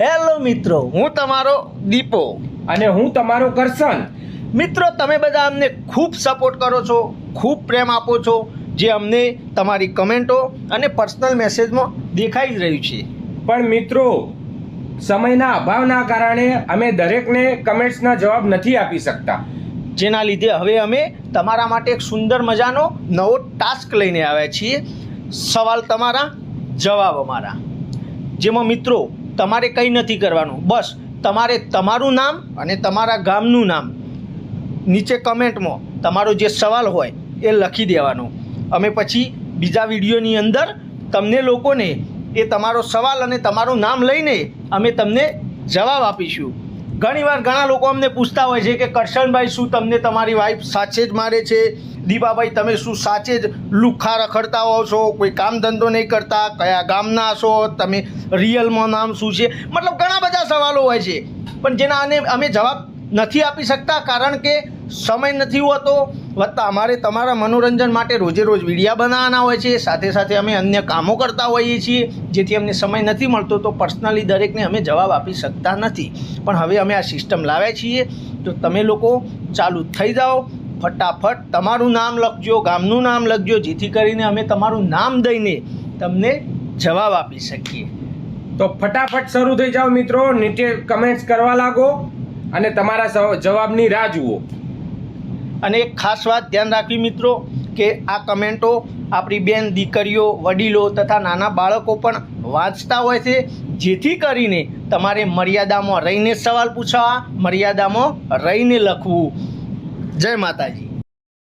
Hello મિત્રો. હું તમારો દીપો. અને હું તમારો કરશન. મિત્રો તમે બધા અમને ખૂબ સપોર્ટ કરો છો ખૂબ પ્રેમ આપો છો જે અમને તમારી કમેન્ટો અને પર્સનલ મેસેજમાં દેખાઈ જ રહ્યું છે. પણ મિત્રો સમયના અભાવના કારણે અમે દરેકને કમેન્ટ્સના જવાબ નથી આપી શકતા. જેના લીધે હવે અમે તમારા માટે એક સુંદર મજાનો નવો ટાસ્ક લઈને આવ્યા છીએ. સવાલ તમારા જવાબ અમારા. જેમાં મિત્રો તમારે કંઈ નથી કરવાનું. બસ, તમારે તમારું નામ અને તમારા ગામનું નામ નીચે કમેન્ટમાં તમારો જે સવાલ હોય એ લખી દેવાનો. અમે પછી બીજા વિડીયોની અંદર તમને લોકોને એ તમારો સવાલ અને તમારું નામ લઈને અમે તમને જવાબ આપીશું. ઘણીવાર ઘણા લોકો અમને પૂછતા હોય છે કે કરશનભાઈ શું તમને તમારી વાઈફ સાચે જ મારે છે? દીપાભાઈ, તમે શું સાચે જ લુખ્ખા રખડતા હો છો? કોઈ કામ ધંધો નહીં કરતા? કયા ગામના છો? તમે રિયલમાં નામ શું છે? મતલબ ઘણા બધા સવાલો હોય છે. પણ જેના અને અમે જવાબ નથી આપી શકતા કારણ કે સમય નથી હોતો. વત્તા અમારે તમારા મનોરંજન માટે રોજે રોજ વિડીયા બનાવવાના હોય છે, સાથે સાથે અમે અન્ય કામો કરતા હોઈએ છીએ, જેથી અમને સમય નથી મળતો, તો પર્સનલી દરેકને અમે જવાબ આપી શકતા નથી. પણ હવે અમે આ સિસ્ટમ લાવ્યા છીએ, તો તમે લોકો ચાલુ થઈ જાઓ, ફટાફટ તમારું નામ લખજો, ગામનું નામ લખજો, જેથી કરીને અમે તમારું નામ દઈને તમને જવાબ આપી શકીએ. તો ફટાફટ શરૂ થઈ જાઓ મિત્રો, નીચે કમેન્ટ્સ કરવા લાગો અને તમારા જવાબની રાહ જુઓ. અને એક ખાસ વાત ધ્યાન રાખવી મિત્રો, કે આ કમેન્ટો આપણી બેન દીકરીઓ, વડીલો તથા નાના બાળકો પણ વાંચતા હોય છે, જેથી કરીને તમારે મર્યાદામાં રહીને સવાલ પૂછવા, મર્યાદામાં રહીને લખવું. જય માતાજી.